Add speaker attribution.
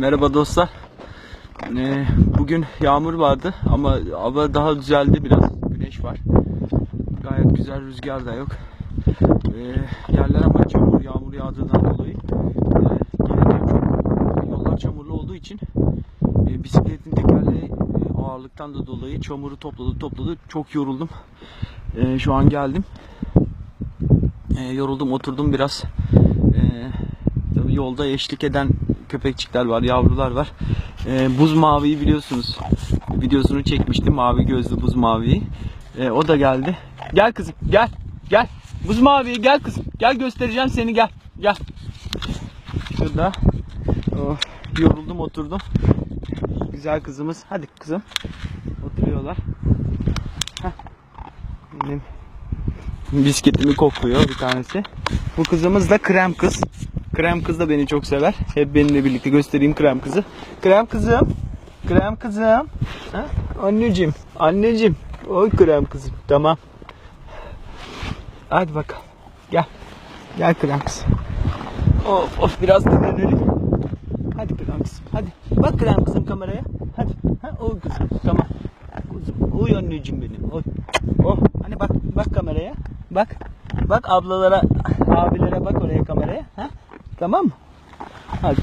Speaker 1: Merhaba dostlar. Ee, bugün yağmur vardı ama hava daha düzeldi biraz. Güneş var. Gayet güzel rüzgar da yok. Ee, yerler ama çamur yağmur yağdığından dolayı e, çok yollar çamurlu olduğu için e, bisikletin tekerleği e, ağırlıktan da dolayı çamuru topladı topladı. Çok yoruldum. E, şu an geldim. E, yoruldum oturdum biraz. E, yolda eşlik eden köpekçikler var, yavrular var. E, buz maviyi biliyorsunuz. Videosunu çekmiştim mavi gözlü buz maviyi. E, o da geldi. Gel kızım gel gel. Buz mavi gel kızım. Gel göstereceğim seni gel. Gel. Şurada. Oh, yoruldum oturdum. Güzel kızımız. Hadi kızım. Oturuyorlar. Heh. Benim bisikletimi kokluyor bir tanesi. Bu kızımız da krem kız. Krem kız da beni çok sever. Hep benimle birlikte göstereyim krem kızı. Krem kızım. Krem kızım. Ha? Anneciğim. Anneciğim. Oy krem kızım. Tamam. Hadi bakalım. Gel. Gel krem kızım. Of of biraz dinlenelim. Hadi krem kızım. Hadi. Bak krem kızım kameraya. Hadi. Ha, o kızım. Tamam. Kızım. Uy anneciğim benim. Oy. Oh. Hani bak bak kameraya. Bak. Bak ablalara, abilere bak oraya? Tamam mı? Hadi.